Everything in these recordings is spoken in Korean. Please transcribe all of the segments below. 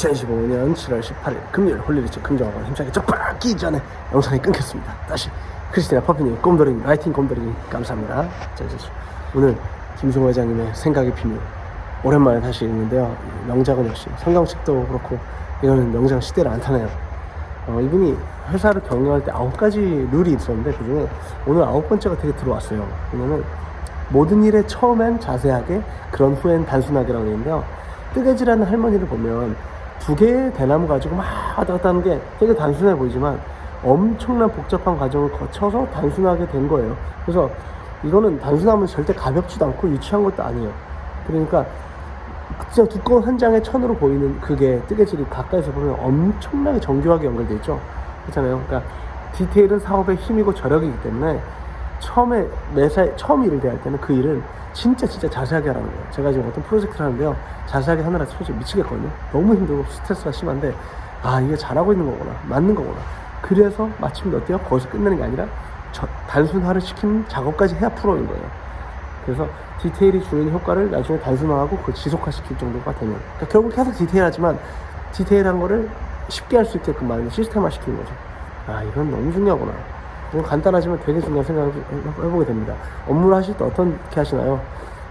2015년 7월 18일 금요일 홀리리치 긍정하고 힘차게 쩍빡기 전에 영상이 끊겼습니다. 다시 크리스티나 퍼피님 꼼돌이 라이팅 꼼돌이 감사합니다. 오늘 김승호 회장님의 생각의 비밀 오랜만에 다시 읽는데요. 이 명작은 역시 성경책도 그렇고 이거는 명작 시대를 안 타네요. 어, 이분이 회사를 경영할 때 아홉 가지 룰이 있었는데 그 중에 오늘 아홉 번째가 되게 들어왔어요. 왜냐면 모든 일에 처음엔 자세하게 그런 후엔 단순하게라고 되는데요. 뜨개질하는 할머니를 보면 두 개의 대나무 가지고 막 왔다 갔다 하는 게 되게 단순해 보이지만 엄청난 복잡한 과정을 거쳐서 단순하게 된 거예요. 그래서 이거는 단순하면 절대 가볍지도 않고 유치한 것도 아니에요. 그러니까 진짜 두꺼운 한 장의 천으로 보이는 그게 뜨개질이 가까이서 보면 엄청나게 정교하게 연결돼 있죠. 그렇잖아요. 그러니까 디테일은 사업의 힘이고 저력이기 때문에 처음에 매사 처음 일을 대할 때는 그 일을 진짜 진짜 자세하게 하라는 거예요. 제가 지금 어떤 프로젝트를 하는데요. 자세하게 하느라 솔직히 미치겠거든요. 너무 힘들고 스트레스가 심한데 아 이게 잘하고 있는 거구나. 맞는 거구나. 그래서 마침 어때요? 거기서 끝내는 게 아니라 저- 단순화를 시킨 작업까지 해야 프로인 거예요. 그래서 디테일이 주는 효과를 나중에 단순화하고 그 지속화시킬 정도가 되면 그러니까 결국 계속 디테일하지만 디테일한 거를 쉽게 할 수 있게끔 만드는 시스템화 시키는 거죠 아 이건 너무 중요하구나 이거 간단하지만 되게 중요한 생각을 해- 해보게 됩니다 업무를 하실 때 어떻게 하시나요?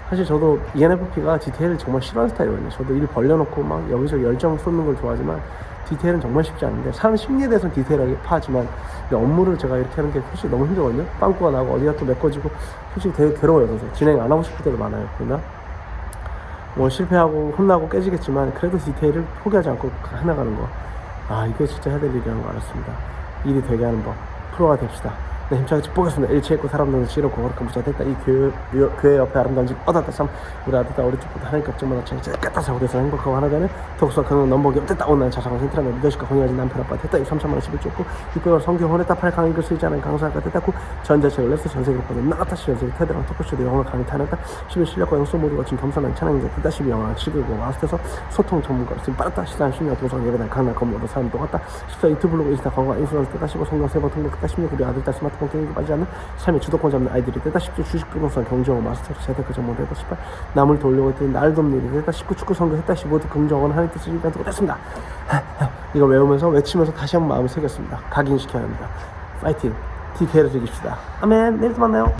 사실 저도 ENFP가 디테일을 정말 싫어하는 스타일이거든요 저도 일 벌려놓고 막 여기저기 열정 쏟는 걸 좋아하지만 디테일은 정말 쉽지 않은데 사람 심리에 대해서는 디테일하게 파하지만 근데 업무를 제가 이렇게 하는 게 솔직히 너무 힘들거든요 빵꾸가 나고 어디가 또 메꿔지고 솔직히 되게 괴로워요 그래서 진행 안 하고 싶을 때도 많아요 그러나 뭐 실패하고 혼나고 깨지겠지만 그래도 디테일을 포기하지 않고 해나가는 거. 아 이게 진짜 해야 될 일이라는 거 알았습니다. 일이 되게 하는 법. 프로가 됩시다. 네, 힘차게 축복했습니다. 일치 있고 사람들은 싫었고 거룩한 부자 됐다. 이 교회, 요- 교회 옆에 아름다운 집 얻었다. 참 우리 아들다 우리 집보다 하자. 이제 깼다 사고 돼서 행복하고 하나 되는 독서 경영 넘버기 없됐다. 오늘 자상한 센트라면 리더십과 공유하진 남편 아빠 됐다. 이 3천만 원 집을 줬고 600원 성경 혼했다. 8 강의 글 쓰지 않은 강사가 됐다 고 전자책을 냈어. 전 세계로 뻗어 나갔다. 시 전 세계 테드랑 토크쇼도 영어 강의 타냈다. 11 실력과 영수 모두 거친 겸손한 찬양자 됐다. 12 영화 시그고 마스터에서 소통 전문가 지금 빠르다. 13 10년 도서 예배당 강남 건물로 사람 똑같다. 14 유튜브 블로그 인스타 광고 인플루언서 됐다. 15 성경 세번 통보 됐다. 16 우리 아들 딸 스마트 폰 게임기 빠지지 않는 삶의 주도권 잡는 아이들이 됐다. 17 주식 부동산 경제원 마스터 재테크 전문 됐다. 18 남을 돌려고 했더니 날 돕는 일이 됐다. 19 축구 선교 했다. 15 긍정원 하나님 뜻을 일단 듣고 됐습니다. 이거 외우면서 외치면서 다시 한번 마음을 새겼습니다. 각인시켜야 합니다. 파이팅. 디테일을 즐깁시다. 아멘. 내일 또 만나요.